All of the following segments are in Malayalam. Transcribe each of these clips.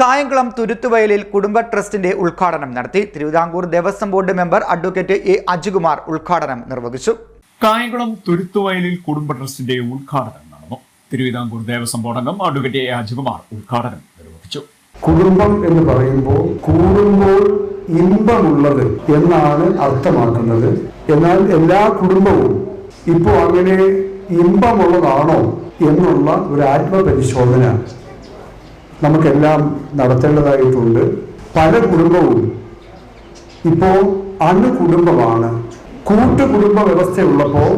കായംകുളം തുരുത്തുവയലിൽ കുടുംബ ട്രസ്റ്റിന്റെ ഉദ്ഘാടനം നടത്തി Thiruvithamkoor Devaswom board member advocate A Ajikumar ഉദ്ഘാടനം നിർവഹിച്ചു. കായംകുളം തുരുത്തുവയലിൽ കുടുംബ ട്രസ്റ്റിന്റെ ഉദ്ഘാടനം നടന്നു. തിരുവിതാംകൂർ ദേവസ്വം ബോർഡ് അംഗം അഡ്വക്കേറ്റ് എ അജികുമാർ ഉദ്ഘാടനം നിർവഹിച്ചു. കുടുംബം എന്ന് പറയുമ്പോൾ കൂടുമ്പോൾ ഇമ്പമുള്ളത് എന്നാണ് അർത്ഥമാക്കുന്നത്. എന്നാൽ എല്ലാ കുടുംബവും ഇപ്പോൾ അങ്ങനെ ഇമ്പമുള്ളതാണോ എന്നുള്ള ഒരു ആത്മപരിശോധന നമുക്കെല്ലാം നടത്തേണ്ടതായിട്ടുണ്ട്. പല കുടുംബവും ഇപ്പോൾ അണു കുടുംബമാണ് കൂട്ടുകുടുംബ വ്യവസ്ഥയുള്ളപ്പോൾ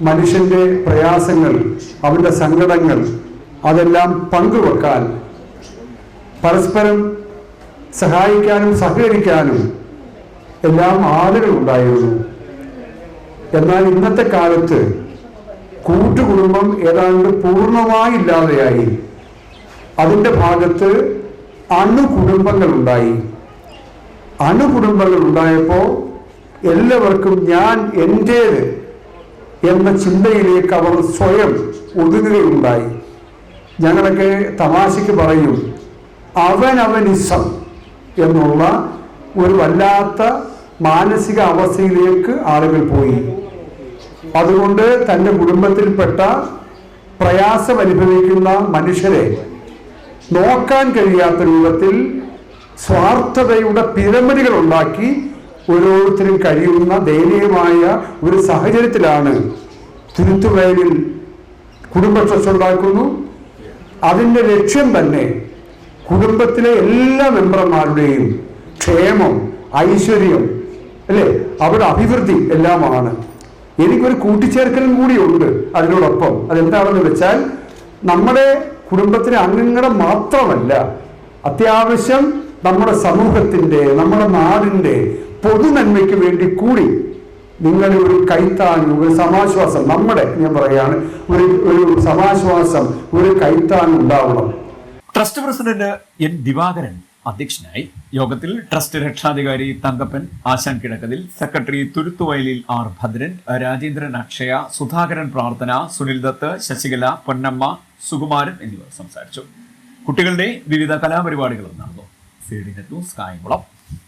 മനുഷ്യന്റെ പ്രയാസങ്ങൾ അവന്റെ സങ്കടങ്ങൾ അതെല്ലാം പങ്കുവെക്കാൻ പരസ്പരം സഹായിക്കാനും സഹകരിക്കാനും എല്ലാം ആളുകൾ ഉണ്ടായിരുന്നു എന്നാൽ ഇന്നത്തെ കാലത്ത് കൂട്ടുകുടുംബം ഏതാണ്ട് പൂർണമായി ഇല്ലാതെയായി അതിന്റെ ഭാഗത്ത് അണുകുടുംബങ്ങൾ ഉണ്ടായി അണുകുടുംബങ്ങൾ ഉണ്ടായപ്പോൾ എല്ലാവർക്കും ഞാൻ എന്റേത് എന്ന ചിന്തയിലേക്ക് അവർ സ്വയം ഒതുങ്ങുകയുണ്ടായി. ഞങ്ങളൊക്കെ തമാശയ്ക്ക് പറയും അവനവനിസം എന്നുള്ള ഒരു വല്ലാത്ത മാനസിക അവസ്ഥയിലേക്ക് ആളുകൾ പോയി. അതുകൊണ്ട് തന്റെ കുടുംബത്തിൽപ്പെട്ട പ്രയാസം അനുഭവിക്കുന്ന മനുഷ്യരെ നോക്കാൻ കഴിയാത്ത രൂപത്തിൽ സ്വാർത്ഥതയുടെ പിരമിഡുകൾ ഉണ്ടാക്കി ഓരോരുത്തരും കഴിയുന്ന ദയനീയമായ ഒരു സാഹചര്യത്തിലാണ് തിരുത്തുവയലിൽ കുടുംബ ട്രസ്റ്റ് ഉണ്ടാക്കുന്നു. അതിന്റെ ലക്ഷ്യം തന്നെ കുടുംബത്തിലെ എല്ലാ മെമ്പർമാരുടെയും ക്ഷേമം ഐശ്വര്യം അല്ലേ? അവരുടെ അഭിവൃദ്ധി എല്ലാമാണ്. എനിക്കൊരു കൂട്ടിച്ചേർക്കലും കൂടിയുണ്ട് അതിനോടൊപ്പം. അതെന്താണെന്ന് വെച്ചാൽ നമ്മുടെ കുടുംബത്തിലെ അംഗങ്ങളെ മാത്രമല്ല അത്യാവശ്യം നമ്മുടെ സമൂഹത്തിന്റെ നമ്മുടെ നാടിന്റെ പൊതുനന്മയ്ക്ക് വേണ്ടി കൂടി നിങ്ങളെ ഒരു കൈത്താങ് ഒരു സമാശ്വാസം നമ്മുടെ ഞാൻ പറയാണ് ഒരു ഒരു സമാശ്വാസം ഒരു കൈത്താങ് ഉണ്ടാവണം. ട്രസ്റ്റ് പ്രസിഡന്റ് എൻ ദിവാകരൻ അധ്യക്ഷനായി യോഗത്തിൽ ട്രസ്റ്റ് രക്ഷാധികാരി തങ്കപ്പൻ ആശാൻ കിഴക്കതിൽ സെക്രട്ടറി തുരുത്തുവയലിൽ ആർ ഭദ്രൻ രാജേന്ദ്രൻ അക്ഷയ സുധാകരൻ പ്രാർത്ഥന സുനിൽ ദത്ത് ശശികല പൊന്നമ്മ സുകുമാരൻ എന്നിവർ സംസാരിച്ചു. കുട്ടികളുടെ വിവിധ കലാപരിപാടികളും നടന്നു. Net news Kayamkulam.